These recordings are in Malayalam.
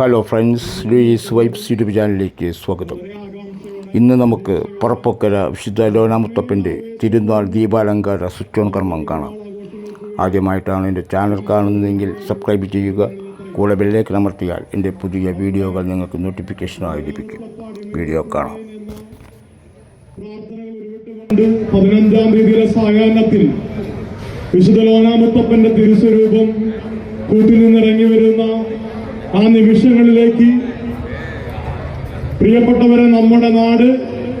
Hello friends Louis vibes YouTube ചാനലിലേക്ക് സ്വാഗതം. ഇന്ന് നമുക്ക് പുറപ്പൊക്കര വിശുദ്ധ ലോനാമുത്തപ്പന്റെ തിരുനാൾ ദീപാലങ്കാര സ്വിച്ച് കർമ്മം കാണാം. ആദ്യമായിട്ടാണ് എന്റെ ചാനൽ കാണുന്നതെങ്കിൽ സബ്സ്ക്രൈബ് ചെയ്യുക കൂടെ ബെല്ലേക്ക് അമർത്തിയാൽ എന്റെ പുതിയ വീഡിയോകൾ നിങ്ങൾക്ക് നോട്ടിഫിക്കേഷനായി ലഭിക്കും. വീഡിയോ കാണാം. പതിനഞ്ചാം തീയതിയിലെ സായാഹ്നത്തിൽ വിശുദ്ധ ലോനാമുത്തപ്പന്റെ തിരുസ്വരൂപം കൂട്ടിൽ നിന്നിറങ്ങി വരുന്ന ആ നിമിഷങ്ങളിലേക്ക് പ്രിയപ്പെട്ടവരെ നമ്മുടെ നാട്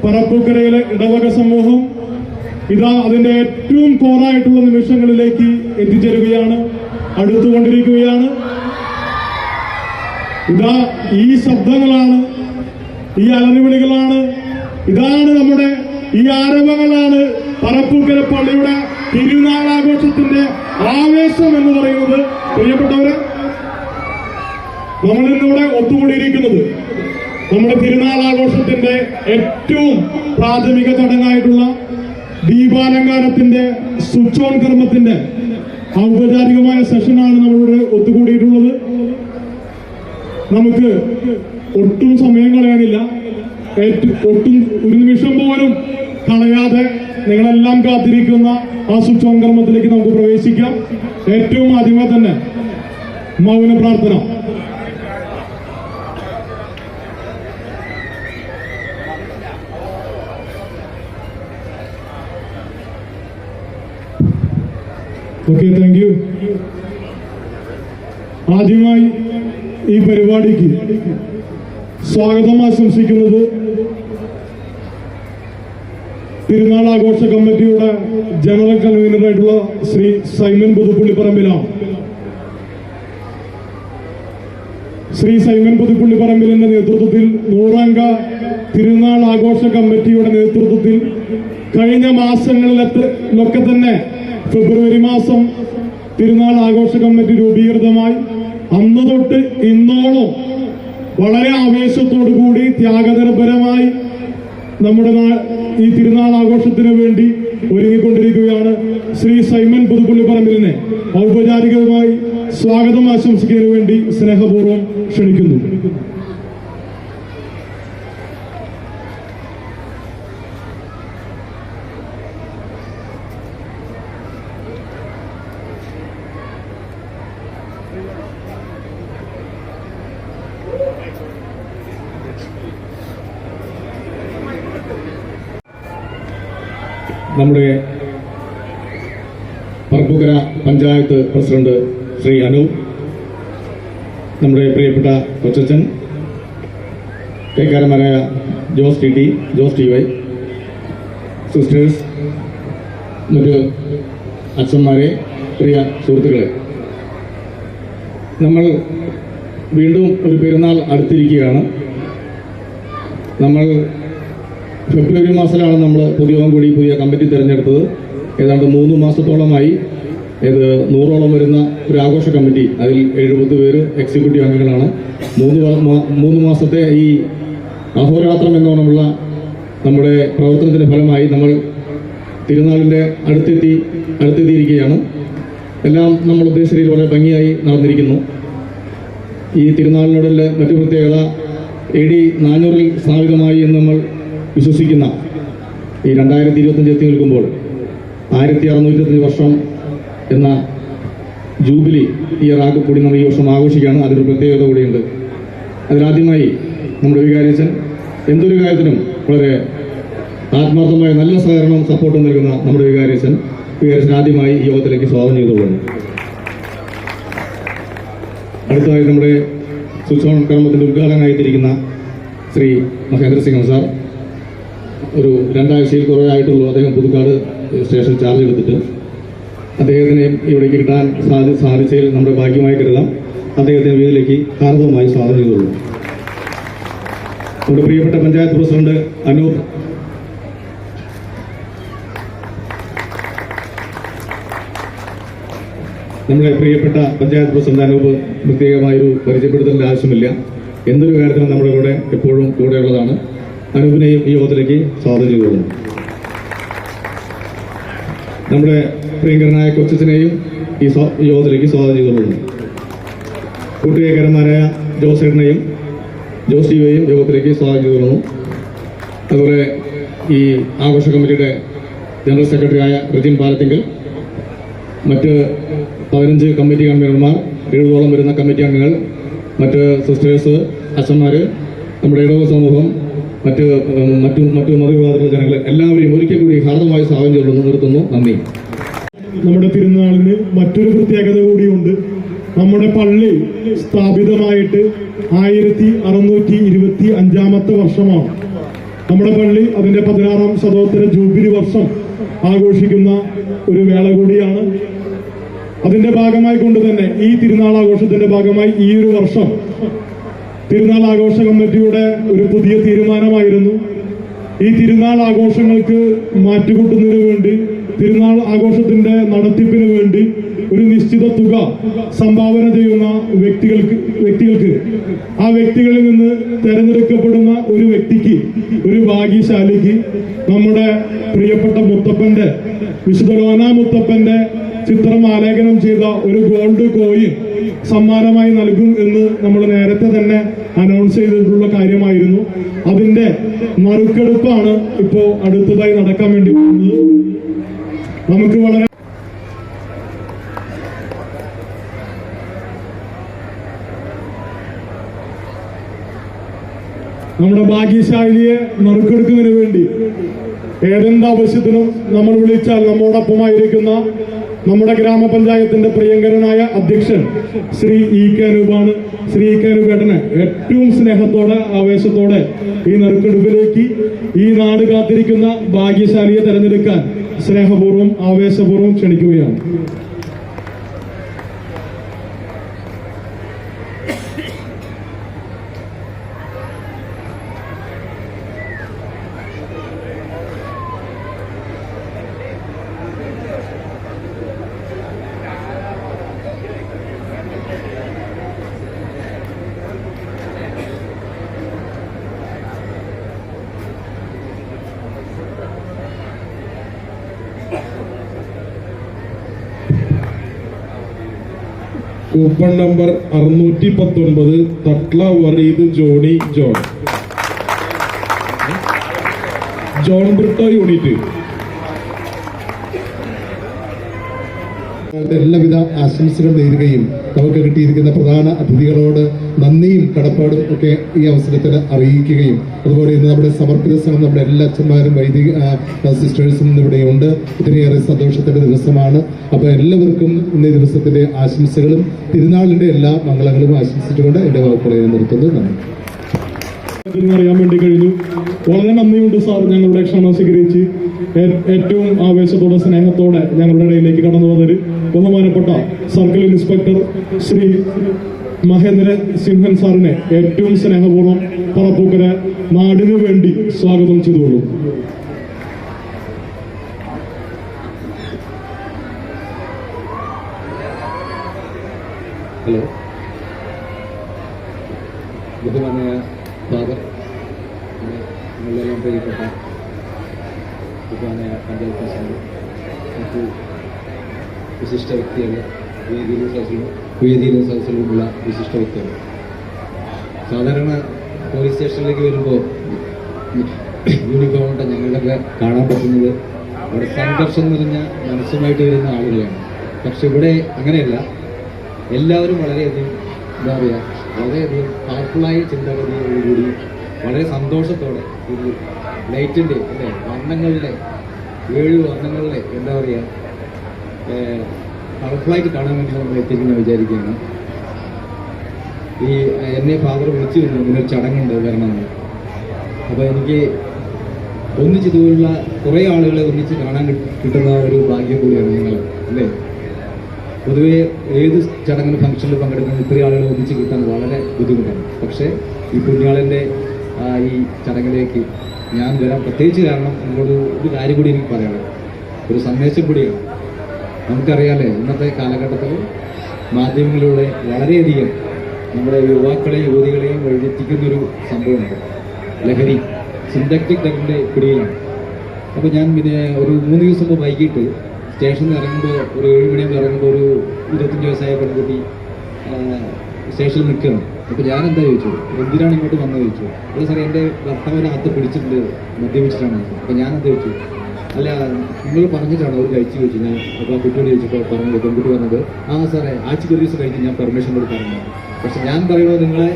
പറപ്പൂക്കരയിലെ ഇടവക സമൂഹം ഇതാ അതിന്റെ ഏറ്റവും കോറായിട്ടുള്ള നിമിഷങ്ങളിലേക്ക് എത്തിച്ചേരുകയാണ് അടുത്തുകൊണ്ടിരിക്കുകയാണ്. ഇതാ ഈ ശബ്ദങ്ങളാണ് ഈ അലറിവിളികളാണ് ഇതാണ് നമ്മുടെ ഈ ആരവങ്ങളാണ് പറപ്പൂക്കര പള്ളിയുടെ തിരുനാളാഘോഷത്തിന്റെ ആവേശം എന്ന് പറയുന്നത്. പ്രിയപ്പെട്ടവരെ നമ്മൾ ഇന്നിവിടെ ഒത്തുകൂടിയിരിക്കുന്നത് നമ്മുടെ തിരുനാൾ ആഘോഷത്തിന്റെ ഏറ്റവും പ്രാഥമിക ചടങ്ങായിട്ടുള്ള ദീപാലങ്കാരത്തിന്റെ സ്വിച്ച് കർമ്മത്തിന്റെ ഔപചാരികമായ സെഷനാണ് നമ്മളിവിടെ ഒത്തുകൂടിയിട്ടുള്ളത്. നമുക്ക് ഒട്ടും സമയം കളയാനില്ല. ഒട്ടും ഒരു നിമിഷം പോലും കളയാതെ നിങ്ങളെല്ലാം കാത്തിരിക്കുന്ന ആ സ്വിച്ച് കർമ്മത്തിലേക്ക് നമുക്ക് പ്രവേശിക്കാം. ഏറ്റവും ആദ്യമേ തന്നെ മൗന പ്രാർത്ഥന. ഓക്കെ താങ്ക് യു ആദ്യമായി ഈ പരിപാടിക്ക് സ്വാഗതം ആശംസിക്കുന്നത് തിരുനാൾ ആഘോഷ കമ്മിറ്റിയുടെ ജനറൽ കൺവീനറായിട്ടുള്ള ശ്രീ സൈമൻ പുതുപ്പുള്ളിപ്പറമ്പിലാണ്. ശ്രീ സൈമൻ പുതുപ്പുള്ളിപ്പറമ്പിലിന്റെ നേതൃത്വത്തിൽ നൂറംഗ തിരുനാൾ ആഘോഷ കമ്മിറ്റിയുടെ നേതൃത്വത്തിൽ കഴിഞ്ഞ മാസങ്ങളിലൊക്കെ തന്നെ ഫെബ്രുവരി മാസം തിരുനാൾ ആഘോഷ കമ്മിറ്റി രൂപീകൃതമായി. അന്ന് തൊട്ട് ഇന്നോളം വളരെ ആവേശത്തോടു കൂടി ത്യാഗനിർഭരമായി നമ്മുടെ ഈ തിരുനാൾ ആഘോഷത്തിന് വേണ്ടി ഒരുങ്ങിക്കൊണ്ടിരിക്കുകയാണ് ശ്രീ സൈമൻ പുതുപ്പള്ളി പറമ്പിലിനെ ഔപചാരികമായി സ്വാഗതം ആശംസിക്കുന്നതിന് വേണ്ടി സ്നേഹപൂർവം ക്ഷണിക്കുന്നു. നമ്മുടെ പറപ്പൂക്കര പഞ്ചായത്ത് പ്രസിഡന്റ് ശ്രീ അനു നമ്മുടെ പ്രിയപ്പെട്ട കൊച്ചച്ചൻ കൈക്കാരന്മാരായ Jose T T Jose T Y sisters മറ്റ് അച്ഛന്മാരെ പ്രിയ സുഹൃത്തുക്കളെ. നമ്മൾ വീണ്ടും ഒരു പെരുന്നാൾ അടുത്തിരിക്കുകയാണ്. നമ്മൾ ഫെബ്രുവരി മാസത്തിലാണ് നമ്മൾ പുതിയവൻ കൂടി പുതിയ കമ്മിറ്റി തിരഞ്ഞെടുത്തത്. ഏതാണ്ട് മൂന്ന് മാസത്തോളമായി ഇത് നൂറോളം വരുന്ന ഒരു ആഘോഷ കമ്മിറ്റി. അതിൽ എഴുപത് പേര് എക്സിക്യൂട്ടീവ് അംഗങ്ങളാണ്. മൂന്ന് മൂന്ന് മാസത്തെ ഈ അഹോരാത്രം എന്നോണമുള്ള നമ്മുടെ പ്രവർത്തനത്തിന്റെ ഫലമായി നമ്മൾ തിരുനാളിന്റെ അടുത്തെത്തി അടുത്തെത്തിയിരിക്കുകയാണ്. എല്ലാം നമ്മൾ ഉദ്ദേശിച്ച രീതിയിൽ വളരെ ഭംഗിയായി നടന്നിരിക്കുന്നു. ഈ തിരുനാളിനോടുള്ള മറ്റു പ്രത്യേകത എ ഡി നാനൂറിൽ സ്ഥാപിതമായി എന്ന് നമ്മൾ വിശ്വസിക്കുന്ന ഈ രണ്ടായിരത്തി ഇരുപത്തഞ്ച് എത്തി നിൽക്കുമ്പോൾ ആയിരത്തി അറുന്നൂറ്റി വർഷം എന്ന ജൂബിലി ഇയർ ആകെ കൂടി നമ്മൾ ഈ വർഷം ആഘോഷിക്കുകയാണ്. അതിനൊരു പ്രത്യേകത കൂടിയുണ്ട്. അതിലാദ്യമായി നമ്മുടെ വികാരിച്ചൻ എന്തൊരു കാര്യത്തിനും വളരെ ആത്മാർത്ഥമായ നല്ല സഹകരണവും സപ്പോർട്ടും നൽകുന്ന നമ്മുടെ വികാരിച്ചൻ വികാരിച്ചൻ ആദ്യമായി ഈ യോഗത്തിലേക്ക് സ്വാഗതം ചെയ്തു പോകുന്നു അടുത്തതായി നമ്മുടെ സ്വിച്ച് ഓൺ കർമ്മത്തിന്റെ ഉദ്ഘാടകനായിട്ടിരിക്കുന്ന ശ്രീ മഹേന്ദ്ര സിംഗ് സാർ. ഒരു രണ്ടാഴ്ചയിൽ കുറവായിട്ടുള്ളൂ അദ്ദേഹം പുതുക്കാട് സ്റ്റേഷൻ ചാർജ് എടുത്തിട്ട്. അദ്ദേഹത്തിനെ ഇവിടേക്ക് കിട്ടാൻ സാധി സാധിച്ചതിൽ നമ്മുടെ ഭാഗ്യമായി കരുതാം. അദ്ദേഹത്തിന് വീട്ടിലേക്ക് ഹാർദവുമായി സ്വാഗതം ചെയ്തുള്ളൂ നമ്മുടെ പ്രിയപ്പെട്ട പഞ്ചായത്ത് പ്രസിഡന്റ് അനൂപ്. നമ്മുടെ പ്രിയപ്പെട്ട പഞ്ചായത്ത് പ്രസിഡന്റ് അനൂപ് പ്രത്യേകമായൊരു പരിചയപ്പെടുത്തേണ്ട ആവശ്യമില്ല. എന്തൊരു കാര്യത്തിനും നമ്മുടെ കൂടെ എപ്പോഴും കൂടെയുള്ളതാണ്. അനൂപിനെയും ഈ യോഗത്തിലേക്ക് സ്വാഗതം ചെയ്തുകൊള്ളുന്നു നമ്മുടെ പ്രിയങ്കരനായ കൊച്ചിനെയും ഈ യോഗത്തിലേക്ക് സ്വാഗതം ചെയ്തുകൊള്ളുന്നു കൂട്ടുകാരന്മാരായ ജോസേട്ടനെയും ജോസ് യോഗത്തിലേക്ക് സ്വാഗതം ചെയ്തു അതുപോലെ ഈ ആഘോഷ കമ്മിറ്റിയുടെ ജനറൽ സെക്രട്ടറിയായ റജിൻ പാലത്തിങ്കൽ മറ്റ് പതിനഞ്ച് കമ്മിറ്റി കൺവീനർമാർ എഴുപതോളം വരുന്ന കമ്മിറ്റി അംഗങ്ങൾ മറ്റ് സിസ്റ്റേഴ്സ് അച്ഛന്മാർ നമ്മുടെ ഇടവ സമൂഹം മറ്റ് മറ്റു മറ്റു മതവിഭാഗത്തിലുള്ള ജനങ്ങൾ എല്ലാവരെയും ഒരിക്കൽ കൂടി ഹാർദമായ സ്വാഗതം ചെയ്തുകൊണ്ട് നിർത്തുന്നു. നന്ദി. നമ്മുടെ തിരുനാളിന് മറ്റൊരു പ്രത്യേകത കൂടിയുണ്ട്. നമ്മുടെ പള്ളി സ്ഥാപിതമായിട്ട് ആയിരത്തി അറുന്നൂറ്റി ഇരുപത്തി അഞ്ചാമത്തെ വർഷമാണ്. നമ്മുടെ പള്ളി അതിന്റെ പതിനാറാം ശതോത്തര ജൂബിലി വർഷം ആഘോഷിക്കുന്ന ഒരു വേള കൂടിയാണ്. അതിന്റെ ഭാഗമായി കൊണ്ട് തന്നെ ഈ തിരുനാൾ ആഘോഷത്തിന്റെ ഭാഗമായി ഈ ഒരു വർഷം തിരുനാൾ ആഘോഷ കമ്മിറ്റിയുടെ ഒരു പുതിയ തീരുമാനമായിരുന്നു. ഈ തിരുനാൾ ആഘോഷങ്ങൾക്ക് മാറ്റുകൂട്ടുന്നതിന് വേണ്ടി തിരുനാൾ ആഘോഷത്തിന്റെ നടത്തിപ്പിന് വേണ്ടി ഒരു നിശ്ചിത തുക സംഭാവന ചെയ്യുന്ന വ്യക്തികൾക്ക് വ്യക്തികൾക്ക്. ആ വ്യക്തികളിൽ നിന്ന് തെരഞ്ഞെടുക്കപ്പെടുന്ന ഒരു വ്യക്തിക്ക് ഒരു ഭാഗ്യശാലിക്ക് നമ്മുടെ പ്രിയപ്പെട്ട മുത്തപ്പന്റെ വിശുദ്ധ ലോന മുത്തപ്പന്റെ ചിത്രം ആലേഖനം ചെയ്ത ഒരു ഗോൾഡ് കോയിൻ സമ്മാനമായി നൽകും എന്ന് നമ്മൾ നേരത്തെ തന്നെ അനൗൺസ് ചെയ്തിട്ടുള്ള കാര്യമായിരുന്നു. അതിന്റെ മറുക്കെടുപ്പാണ് ഇപ്പോ അടുത്തതായി നടക്കാൻ വേണ്ടി പോകുന്നത്. നമുക്ക് വളരെ നമ്മുടെ ഭാഗ്യശാലിയെ മറുക്കെടുക്കുന്നതിന് വേണ്ടി ഏതെന്ത് ആവശ്യത്തിനും നമ്മൾ വിളിച്ചാൽ നമ്മോടൊപ്പമായിരിക്കുന്ന നമ്മുടെ ഗ്രാമപഞ്ചായത്തിന്റെ പ്രിയങ്കരനായ അധ്യക്ഷൻ ശ്രീ ഇ കെ അനൂപാണ്. ശ്രീ ഇ കെ അനൂപേട്ടനെ ഏറ്റവും സ്നേഹത്തോടെ ആവേശത്തോടെ ഈ നറുക്കെടുപ്പിലേക്ക് ഈ നാട് കാത്തിരിക്കുന്ന ഭാഗ്യശാലിയെ തെരഞ്ഞെടുക്കാൻ സ്നേഹപൂർവം ആവേശപൂർവം ക്ഷണിക്കുകയാണ്. കൂപ്പൺ നമ്പർ അറുന്നൂറ്റി പത്തൊൻപത് തട്ല Vareed Johnny John. John Britto unit. എല്ലാവിധ ആശംസകൾ നേരുകയും നമുക്ക് കിട്ടിയിരിക്കുന്ന പ്രധാന അതിഥികളോട് നന്ദിയും കടപ്പാടും ഒക്കെ ഈ അവസരത്തിൽ അറിയിക്കുകയും അതുപോലെ ഇന്ന് നമ്മുടെ സമർപ്പിത സംഘം നമ്മുടെ എല്ലാ അച്ഛന്മാരും വൈദിക സിസ്റ്റേഴ്സും ഇവിടെയുണ്ട് ഒത്തിരിയേറെ സന്തോഷത്തിന്റെ ദിവസമാണ്. അപ്പോൾ എല്ലാവർക്കും ഇന്നേ ദിവസത്തിന്റെ ആശംസകളും തിരുനാളിന്റെ എല്ലാ മംഗളങ്ങളും ആശംസിച്ചുകൊണ്ട് എന്റെ വാക്കുകളെ നിർത്തുന്നു. നന്ദി. അറിയാൻ വേണ്ടി കഴിഞ്ഞു. വളരെ നന്ദിയുണ്ട് സാർ ഞങ്ങളുടെ ക്ഷണം സ്വീകരിച്ച്. ഏറ്റവും ആവേശത്തോടെ സ്നേഹത്തോടെ ഞങ്ങളുടെ ഇടയിലേക്ക് കടന്നു വന്നൊരു ബഹുമാനപ്പെട്ട സർക്കിൾ ഇൻസ്പെക്ടർ ശ്രീ മഹേന്ദ്ര സിംഹൻ സാറിനെ ഏറ്റവും സ്നേഹപൂർവം പറപ്പൂക്കര നാടിനു വേണ്ടി സ്വാഗതം ചെയ്തോളൂ ഹലോ ബഹുമാനായ ഫാദർ നിങ്ങളെല്ലാം പ്രിയപ്പെട്ട ബഹുമാനായ പഞ്ചായത്ത് പ്രസിഡന്റ് മറ്റു വിശിഷ്ട വ്യക്തികൾ വേദിയിലും സദസ്സിലും വേദിയിലും സദസ്സിലുമുള്ള വിശിഷ്ട വ്യക്തികൾ സാധാരണ പോലീസ് സ്റ്റേഷനിലേക്ക് വരുമ്പോൾ യൂണിഫോം കൊണ്ട് ഞങ്ങളുടെയൊക്കെ കാണാൻ പറ്റുന്നത് അവിടെ സംഘർഷം നിറഞ്ഞ മനസ്സുമായിട്ട് വരുന്ന ആളുകളെയാണ്. പക്ഷെ ഇവിടെ അങ്ങനെയല്ല. എല്ലാവരും വളരെയധികം എന്താ പറയുക വളരെയധികം പവർഫുള്ളായ ചിന്താഗതിയോടുകൂടി വളരെ സന്തോഷത്തോടെ ഒരു ലൈറ്റിന്റെ അല്ലേ വർണങ്ങളുടെ ഏഴ് വർണങ്ങളുടെ എന്താ പറയുക കളർഫുള്ളായിട്ട് കാണാൻ വേണ്ടി നമ്മൾ എത്തിക്കുന്ന വിചാരിക്കുകയാണ്. ഈ എന്നെ ഫാദർ വിളിച്ചിരുന്നു ഇങ്ങനെ ഒരു ചടങ്ങുണ്ട് വരണമെന്ന്. അപ്പോൾ എനിക്ക് ഒന്നിച്ച് ഇതുപോലുള്ള കുറേ ആളുകളെ ഒന്നിച്ച് കാണാൻ കിട്ടുന്ന ഒരു ഭാഗ്യം കൂടിയാണ് നിങ്ങൾ അല്ലേ? പൊതുവേ ഏത് ചടങ്ങിന് ഫംഗ്ഷനിൽ പങ്കെടുക്കുന്ന ഇത്രയും ആളുകളെ ഒന്നിച്ച് കിട്ടാൻ വളരെ ബുദ്ധിമുട്ടാണ്. പക്ഷേ ഈ പുണ്യാളന്റെ ഈ ചടങ്ങിലേക്ക് ഞാൻ വരാൻ പ്രത്യേകിച്ച് കാരണം നിങ്ങളോട് ഒരു കാര്യം കൂടി എനിക്ക് പറയണം ഒരു സന്ദേശം കൂടിയാണ്. നമുക്കറിയാലേ ഇന്നത്തെ കാലഘട്ടത്തിൽ മാധ്യമങ്ങളിലൂടെ വളരെയധികം നമ്മുടെ യുവാക്കളെയും യുവതികളെയും വഴിതെറ്റിക്കുന്നൊരു സംഭവമുണ്ട്. ലഹരി സിന്തറ്റിക് ഡ്രഗിന്റെ പിടിയിലാണ്. അപ്പോൾ ഞാൻ പിന്നെ ഒരു മൂന്ന് ദിവസം മുമ്പ് വൈകിട്ട് സ്റ്റേഷനിൽ ഇറങ്ങുമ്പോൾ ഒരു ഏഴ് മണിയാകുമ്പോൾ ഇറങ്ങുമ്പോൾ ഒരു ഇരുപത്തഞ്ച് വയസ്സായ പെൺകുട്ടി സ്റ്റേഷനിൽ നിൽക്കണം അപ്പോൾ ഞാൻ എന്താ ചോദിച്ചു എന്തിനാണ് ഇങ്ങോട്ട് വന്നത് ചോദിച്ചു. അപ്പോൾ സാറേ എന്റെ ഭർത്താവിനകത്ത് പിടിച്ചിട്ടുണ്ട് മദ്യപിച്ചിട്ടാണ്. അപ്പോൾ ഞാൻ എന്താ ചോദിച്ചു? അല്ല നിങ്ങൾ പറഞ്ഞിട്ടാണ് അവർ കഴിച്ചു ചോദിച്ചു ഞാൻ അപ്പോൾ ആ കുട്ടിയോട് ചോദിച്ചപ്പോൾ പറഞ്ഞത് പെൺകുട്ടി പറഞ്ഞത് ആ സാറേ ആഴ്ചക്ക് ഒരു ദിവസം ഞാൻ പെർമിഷൻ കൊടുക്കാറുണ്ട് പക്ഷെ ഞാൻ പറയുന്നത് നിങ്ങളെ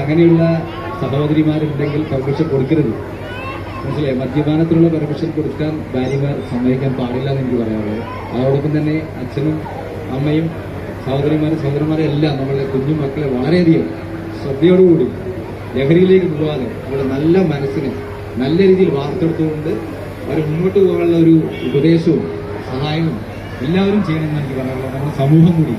അങ്ങനെയുള്ള സഹോദരിമാരുണ്ടെങ്കിൽ പെർമിഷൻ കൊടുക്കരുത്. മനസ്സിലായി? മദ്യപാനത്തിനുള്ള പെർമിഷൻ കൊടുക്കാൻ ഭാര്യമാർ സമ്മതിക്കാൻ പാടില്ല എന്ന് എനിക്ക് പറയാനുള്ളത്. അതോടൊപ്പം തന്നെ അച്ഛനും അമ്മയും സഹോദരിമാരും സഹോദരന്മാരും എല്ലാം നമ്മളെ കുഞ്ഞു മക്കളെ വളരെയധികം ശ്രദ്ധയോടുകൂടി ലഹരിയിലേക്ക് പോകാതെ അവരുടെ നല്ല മനസ്സിനെ നല്ല രീതിയിൽ വാർത്തെടുത്തുകൊണ്ട് അവർ മുന്നോട്ട് പോകാനുള്ള ഒരു ഉപദേശവും സഹായവും എല്ലാവരും ചെയ്യണമെന്ന് എനിക്ക് പറയാനുള്ളത്. നമ്മുടെ സമൂഹം കൂടി.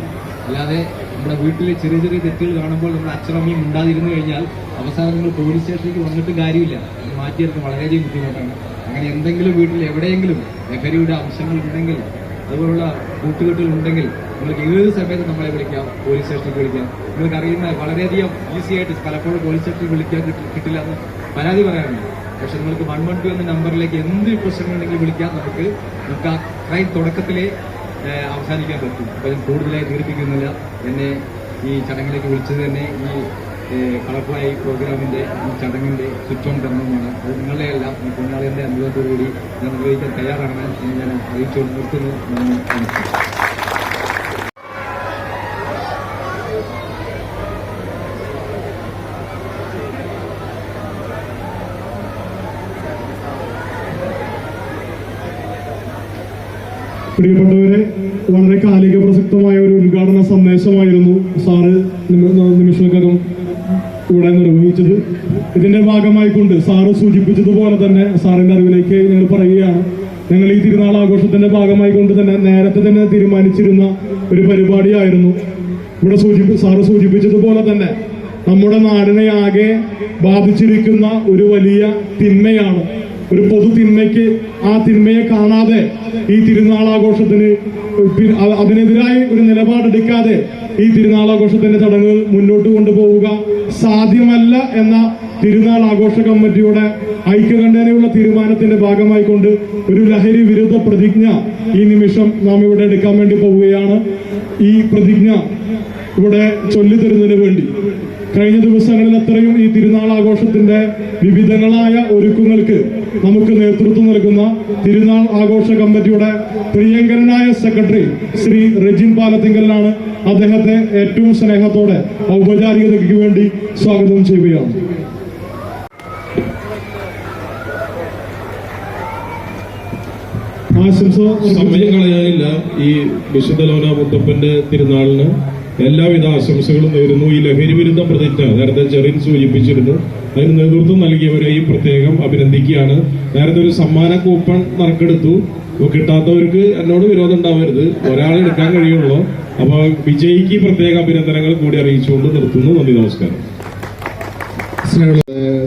അല്ലാതെ നമ്മുടെ വീട്ടിലെ ചെറിയ ചെറിയ തെറ്റുകൾ കാണുമ്പോൾ നമ്മുടെ അച്ഛനമ്മയും ഉണ്ടാതിരുന്നു കഴിഞ്ഞാൽ അവസാനം നിങ്ങൾ പോലീസ് സ്റ്റേഷനിലേക്ക് വന്നിട്ട് കാര്യമില്ല. അത് മാറ്റിയെടുക്കാൻ വളരെയധികം ബുദ്ധിമുട്ടാണ്. അങ്ങനെ എന്തെങ്കിലും വീട്ടിൽ എവിടെയെങ്കിലും ലഹരിയുടെ അംശങ്ങൾ ഉണ്ടെങ്കിൽ അതുപോലുള്ള കൂട്ടുകെട്ടുകൾ ഉണ്ടെങ്കിൽ നിങ്ങൾക്ക് ഏത് സമയത്ത് നമ്മളെ വിളിക്കാം പോലീസ് സ്റ്റേഷനിലേക്ക് വിളിക്കാം. നിങ്ങൾക്ക് അറിയുന്ന വളരെയധികം ഈസി ആയിട്ട് പലപ്പോഴും പോലീസ് സ്റ്റേഷനിൽ വിളിക്കാൻ കിട്ടില്ല എന്ന് പരാതി പറയാറുണ്ട്. പക്ഷെ നിങ്ങൾക്ക് വൺ വൺ ടു എന്ന നമ്പറിലേക്ക് എന്ത് പ്രശ്നങ്ങൾ ഉണ്ടെങ്കിൽ വിളിക്കാൻ നമുക്ക് നമുക്ക് ആ ക്രൈം തുടക്കത്തിലേ അവസാനിക്കാൻ പറ്റും. അപ്പം ഞാൻ കൂടുതലായി ദീർഘിക്കുന്നില്ല. എന്നെ ഈ ചടങ്ങിലേക്ക് വിളിച്ചത് തന്നെ ഈ കളർഫ്ലൈ പ്രോഗ്രാമിന്റെ ഈ ചടങ്ങിന്റെ സ്വിച്ച് ഓൺ കർമ്മമാണ് അത് നിങ്ങളുടെ എല്ലാം ഈ പൊന്നാളിന്റെ അനുഭവത്തോടുകൂടി ഞാൻ നിർവഹിക്കാൻ തയ്യാറാണ് എന്ന് ഞാൻ അറിയിച്ചുകൊണ്ട് നിർത്തുന്നു. നന്ദി പ്രിയപ്പെട്ടവരെ വളരെ കാലിക പ്രസക്തമായ ഒരു ഉദ്ഘാടന സന്ദേശമായിരുന്നു സാറ് നിമി- നിമിഷങ്ങൾക്കകം ഇവിടെ നിർവഹിച്ചത്. ഇതിന്റെ ഭാഗമായിക്കൊണ്ട് സാറ് സൂചിപ്പിച്ചതുപോലെ തന്നെ സാറിന്റെ അറിവിലേക്ക് ഞങ്ങൾ പറയുകയാണ്. ഞങ്ങൾ ഈ തിരുനാൾ ആഘോഷത്തിന്റെ ഭാഗമായിക്കൊണ്ട് തന്നെ നേരത്തെ തന്നെ തീരുമാനിച്ചിരുന്ന ഒരു പരിപാടിയായിരുന്നു. ഇവിടെ സൂചിപ്പി സാറ് സൂചിപ്പിച്ചതുപോലെ തന്നെ നമ്മുടെ നാടിനെ ആകെ ബാധിച്ചിരിക്കുന്ന ഒരു വലിയ തിന്മയാണ് ഒരു പൊതു തിന്മയ്ക്ക് ആ തിന്മയെ കാണാതെ ഈ തിരുനാളാഘോഷത്തിന് അതിനെതിരായി ഒരു നിലപാടെടുക്കാതെ ഈ തിരുനാളാഘോഷത്തിന്റെ ചടങ്ങുകൾ മുന്നോട്ട് കൊണ്ടുപോവുക സാധ്യമല്ല എന്ന തിരുനാൾ ആഘോഷ കമ്മിറ്റിയുടെ ഐക്യകണ്ഠേനയുള്ള തീരുമാനത്തിന്റെ ഭാഗമായിക്കൊണ്ട് ഒരു ലഹരി വിരുദ്ധ പ്രതിജ്ഞ ഈ നിമിഷം നാം ഇവിടെ എടുക്കാൻ വേണ്ടി പോവുകയാണ്. ഈ പ്രതിജ്ഞ ഇവിടെ ചൊല്ലിത്തരുന്നതിന് വേണ്ടി. കഴിഞ്ഞ ദിവസങ്ങളിൽ അത്രയും ഈ തിരുനാൾ ആഘോഷത്തിന്റെ വിവിധങ്ങളായ ഒരുക്കങ്ങൾക്ക് നമുക്ക് നേതൃത്വം നൽകുന്ന തിരുനാൾ ആഘോഷ കമ്മിറ്റിയുടെ പ്രിയങ്കരനായ സെക്രട്ടറി ശ്രീ റെജിൻ പാലത്തിങ്കലിനാണ് അദ്ദേഹത്തെ ഏറ്റവും സ്നേഹത്തോടെ ഔപചാരികതയ്ക്ക് വേണ്ടി സ്വാഗതം ചെയ്യുകയാണ്. ആശംസ സമയം കളയാനില്ല ഈ വിശുദ്ധ ലോന മുത്തപ്പന്റെ തിരുനാളിന് എല്ലാവിധ ആശംസകളും നേരുന്നു. ഈ ലഹരി വിരുദ്ധ പ്രതിജ്ഞ നേരത്തെ ചെറിൻ സൂചിപ്പിച്ചിരുന്നു. അതിന് നേതൃത്വം നൽകിയവരെയും പ്രത്യേകം അഭിനന്ദിക്കുകയാണ്. നേരത്തെ ഒരു സമ്മാന കൂപ്പൺ നറുക്കെടുത്തു. കിട്ടാത്തവർക്ക് എന്നോട് വിരോധം ഉണ്ടാവരുത്. ഒരാളെ എടുക്കാൻ കഴിയുള്ളൂ. അപ്പൊ വിജയിക്ക് പ്രത്യേക അഭിനന്ദനങ്ങൾ കൂടി അറിയിച്ചുകൊണ്ട് നിർത്തുന്നു. നന്ദി നമസ്കാരം. സ്നേഹമുള്ള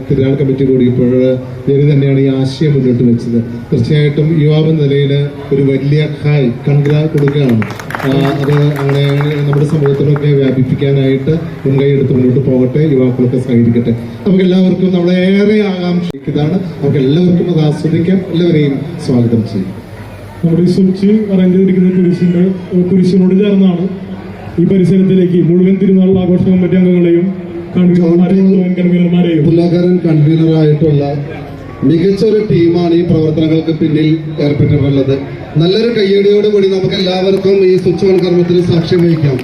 തിരുനാൾ കമ്മിറ്റി കൂടിയപ്പോൾ ഇവർ തന്നെയാണ് ഈ ആശയം മുന്നോട്ട് വെച്ചത്. തീർച്ചയായിട്ടും യുവാവ് നിലയിൽ ഒരു വലിയ ഹായ് കൺഗ്രാ കൊടുക്കുകയാണ്. അത് അങ്ങനെ നമ്മുടെ സമൂഹത്തിലൊക്കെ വ്യാപിപ്പിക്കാനായിട്ട് മുൻകൈ എടുത്ത് മുന്നോട്ട് പോകട്ടെ യുവാക്കളൊക്കെ സഹകരിക്കട്ടെ. നമുക്ക് എല്ലാവർക്കും നമ്മളേറെ ആകാംക്ഷിക്കുന്നതാണ് നമുക്ക് എല്ലാവർക്കും അത് ആസ്വദിക്കാം. എല്ലാവരെയും സ്വാഗതം ചെയ്യും. നമ്മുടെ ഈ സ്വിച്ച് അറേഞ്ച് ചെയ്തിരിക്കുന്ന കുരിശിന്റെ കുരിശിനോട് ചേർന്നാണ് ഈ പരിസരത്തിലേക്ക് മുഴുവൻ തിരുനാൾ ആഘോഷ കമ്മിറ്റി അംഗങ്ങളെയും പുല്ലാക്കാരൻ കൺവീനറായിട്ടുള്ള മികച്ച ഒരു ടീമാണ് ഈ പ്രവർത്തനങ്ങൾക്ക് പിന്നിൽ ഏർപ്പെട്ടിട്ടുള്ളത്. നല്ലൊരു കയ്യടിയോടുകൂടി നമുക്ക് എല്ലാവർക്കും ഈ സ്വിച്ച് ഓൺ കർമ്മത്തിന് സാക്ഷ്യം വഹിക്കാം.